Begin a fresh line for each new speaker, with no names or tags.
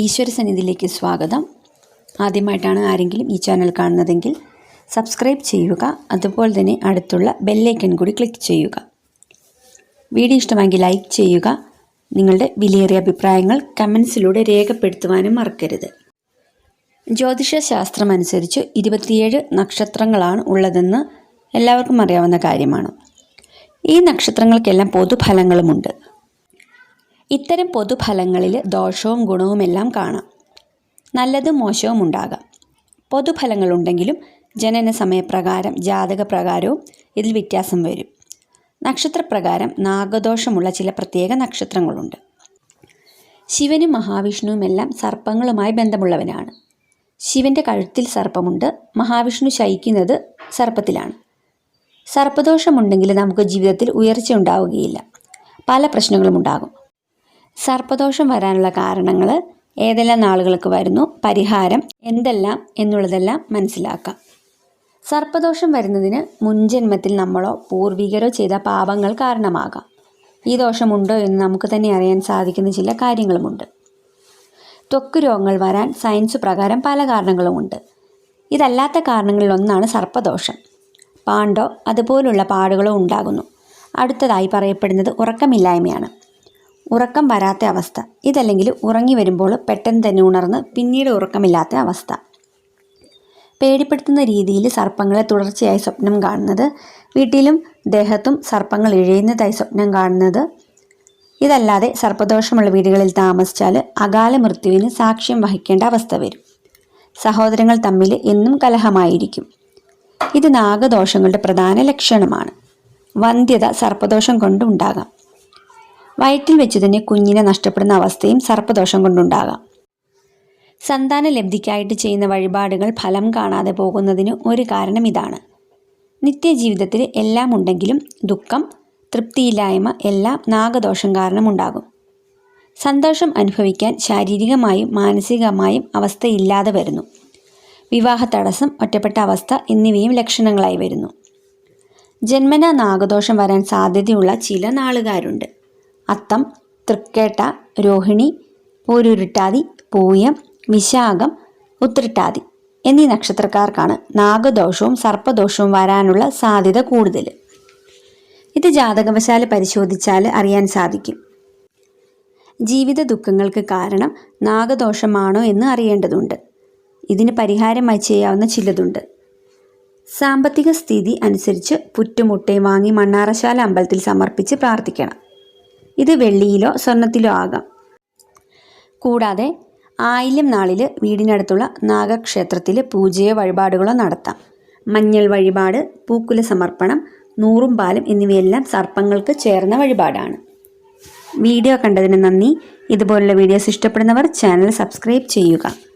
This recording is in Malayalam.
ഈശ്വര സന്നിധിയിലേക്ക് സ്വാഗതം. ആദ്യമായിട്ടാണ് ആരെങ്കിലും ഈ ചാനൽ കാണുന്നതെങ്കിൽ സബ്സ്ക്രൈബ് ചെയ്യുക അതുപോലെ തന്നെ അടുത്തുള്ള ബെല്ലൈക്കൺ കൂടി ക്ലിക്ക് ചെയ്യുക. വീഡിയോ ഇഷ്ടമെങ്കിൽ ലൈക്ക് ചെയ്യുക നിങ്ങളുടെ വിലയേറിയ അഭിപ്രായങ്ങൾ കമൻസിലൂടെ രേഖപ്പെടുത്തുവാനും മറക്കരുത്. ജ്യോതിഷ ശാസ്ത്രം അനുസരിച്ച് ഇരുപത്തിയേഴ് നക്ഷത്രങ്ങളാണ് ഉള്ളതെന്ന് എല്ലാവർക്കും അറിയാവുന്ന കാര്യമാണ്. ഈ നക്ഷത്രങ്ങൾക്കെല്ലാം പൊതുഫലങ്ങളുമുണ്ട്. ഇത്തരം പൊതുഫലങ്ങളിൽ ദോഷവും ഗുണവുമെല്ലാം കാണാം. നല്ലതും മോശവും ഉണ്ടാകാം. പൊതുഫലങ്ങളുണ്ടെങ്കിലും ജനന സമയപ്രകാരം ജാതകപ്രകാരവും ഇതിൽ വ്യത്യാസം വരും. നക്ഷത്രപ്രകാരം നാഗദോഷമുള്ള ചില പ്രത്യേക നക്ഷത്രങ്ങളുണ്ട്. ശിവനും മഹാവിഷ്ണുവുമെല്ലാം സർപ്പങ്ങളുമായി ബന്ധമുള്ളവനാണ്. ശിവന്റെ കഴുത്തിൽ സർപ്പമുണ്ട് മഹാവിഷ്ണു ശയിക്കുന്നത് സർപ്പത്തിലാണ്. സർപ്പദോഷമുണ്ടെങ്കിൽ നമുക്ക് ജീവിതത്തിൽ ഉയർച്ച ഉണ്ടാവുകയില്ല പല പ്രശ്നങ്ങളും ഉണ്ടാകും സർപ്പദോഷം വരാനുള്ള കാരണങ്ങൾ ഏതെല്ലാം നാളുകൾക്ക് വരുന്നു? പരിഹാരം എന്തെല്ലാം എന്നുള്ളതെല്ലാം മനസ്സിലാക്കാം. സർപ്പദോഷം വരുന്നതിന് മുൻജന്മത്തിൽ നമ്മളോ പൂർവികരോ ചെയ്ത പാപങ്ങൾ കാരണമാകാം. ഈ ദോഷമുണ്ടോ എന്ന് നമുക്ക് തന്നെ അറിയാൻ സാധിക്കുന്ന ചില കാര്യങ്ങളുമുണ്ട്. ത്വക്ക് രോഗങ്ങൾ വരാൻ സയൻസ് പ്രകാരം പല കാരണങ്ങളുമുണ്ട്. ഇതല്ലാത്ത കാരണങ്ങളിലൊന്നാണ് സർപ്പദോഷം. പാണ്ടോ അതുപോലുള്ള പാടുകളോ ഉണ്ടാകുന്നു. അടുത്തതായി പറയപ്പെടുന്നത് ഉറക്കമില്ലായ്മയാണ്. ഉറക്കം വരാത്ത അവസ്ഥ. ഇതല്ലെങ്കിൽ ഉറങ്ങി വരുമ്പോൾ പെട്ടെന്ന് തന്നെ ഉണർന്ന് പിന്നീട് ഉറക്കമില്ലാത്ത അവസ്ഥ. പേടിപ്പെടുത്തുന്ന രീതിയിൽ സർപ്പങ്ങളെ തുടർച്ചയായി സ്വപ്നം കാണുന്നത്. വീട്ടിലും ദേഹത്തും സർപ്പങ്ങൾ ഇഴയുന്നതായി സ്വപ്നം കാണുന്നത്. ഇതല്ലാതെ സർപ്പദോഷമുള്ള വീടുകളിൽ താമസിച്ചാൽ അകാല മൃത്യുവിന് സാക്ഷ്യം വഹിക്കേണ്ട അവസ്ഥ വരും. സഹോദരങ്ങൾ തമ്മിൽ എന്നും കലഹമായിരിക്കും. ഇത് നാഗദോഷങ്ങളുടെ പ്രധാന ലക്ഷണമാണ്. വന്ധ്യത സർപ്പദോഷം കൊണ്ടുണ്ടാകാം വയറ്റിൽ വെച്ച് തന്നെ കുഞ്ഞിനെ നഷ്ടപ്പെടുന്ന അവസ്ഥയും സർപ്പദോഷം കൊണ്ടുണ്ടാകാം. സന്താന ലബ്ധിക്കായിട്ട് ചെയ്യുന്ന വഴിപാടുകൾ ഫലം കാണാതെ പോകുന്നതിന് ഒരു കാരണം ഇതാണ്. നിത്യജീവിതത്തിൽ എല്ലാം ഉണ്ടെങ്കിലും ദുഃഖം തൃപ്തിയില്ലായ്മ എല്ലാം നാഗദോഷം കാരണം ഉണ്ടാകും. സന്തോഷം അനുഭവിക്കാൻ ശാരീരികമായും മാനസികമായും അവസ്ഥയില്ലാതെ വരുന്നു. വിവാഹ തടസ്സം ഒറ്റപ്പെട്ട അവസ്ഥ എന്നിവയും ലക്ഷണങ്ങളായി വരുന്നു. ജന്മന നാഗദോഷം വരാൻ സാധ്യതയുള്ള ചില നാളുകാരുണ്ട്. അത്തം തൃക്കേട്ട രോഹിണി പൂരുരുട്ടാതി പൂയം വിശാഖം ഉത്രട്ടാതി എന്നീ നക്ഷത്രക്കാർക്കാണ് നാഗദോഷവും സർപ്പദോഷവും വരാനുള്ള സാധ്യത കൂടുതൽ. ഇത് ജാതകവശാൽ പരിശോധിച്ചാൽ അറിയാൻ സാധിക്കും. ജീവിത ദുഃഖങ്ങൾക്ക് കാരണം നാഗദോഷമാണോ എന്ന് അറിയേണ്ടതുണ്ട്. ഇതിന് പരിഹാരമായി ചെയ്യാവുന്ന ചിലതുണ്ട്. സാമ്പത്തിക സ്ഥിതി അനുസരിച്ച് പുറ്റുമുട്ടയും വാങ്ങി മണ്ണാറശാല അമ്പലത്തിൽ സമർപ്പിച്ച് പ്രാർത്ഥിക്കണം. ഇത് വെള്ളിയിലോ സ്വർണത്തിലോ ആകാം. കൂടാതെ ആയില്യം നാളിൽ വീടിനടുത്തുള്ള നാഗക്ഷേത്രത്തിൽ പൂജയോ വഴിപാടുകളോ നടത്താം. മഞ്ഞൾ വഴിപാട് പൂക്കുല സമർപ്പണം നൂറും പാലും എന്നിവയെല്ലാം സർപ്പങ്ങൾക്ക് ചേർന്ന വഴിപാടാണ്. വീഡിയോ കണ്ടതിന് നന്ദി. ഇതുപോലുള്ള വീഡിയോസ് ഇഷ്ടപ്പെടുന്നവർ ചാനൽ സബ്സ്ക്രൈബ് ചെയ്യുക.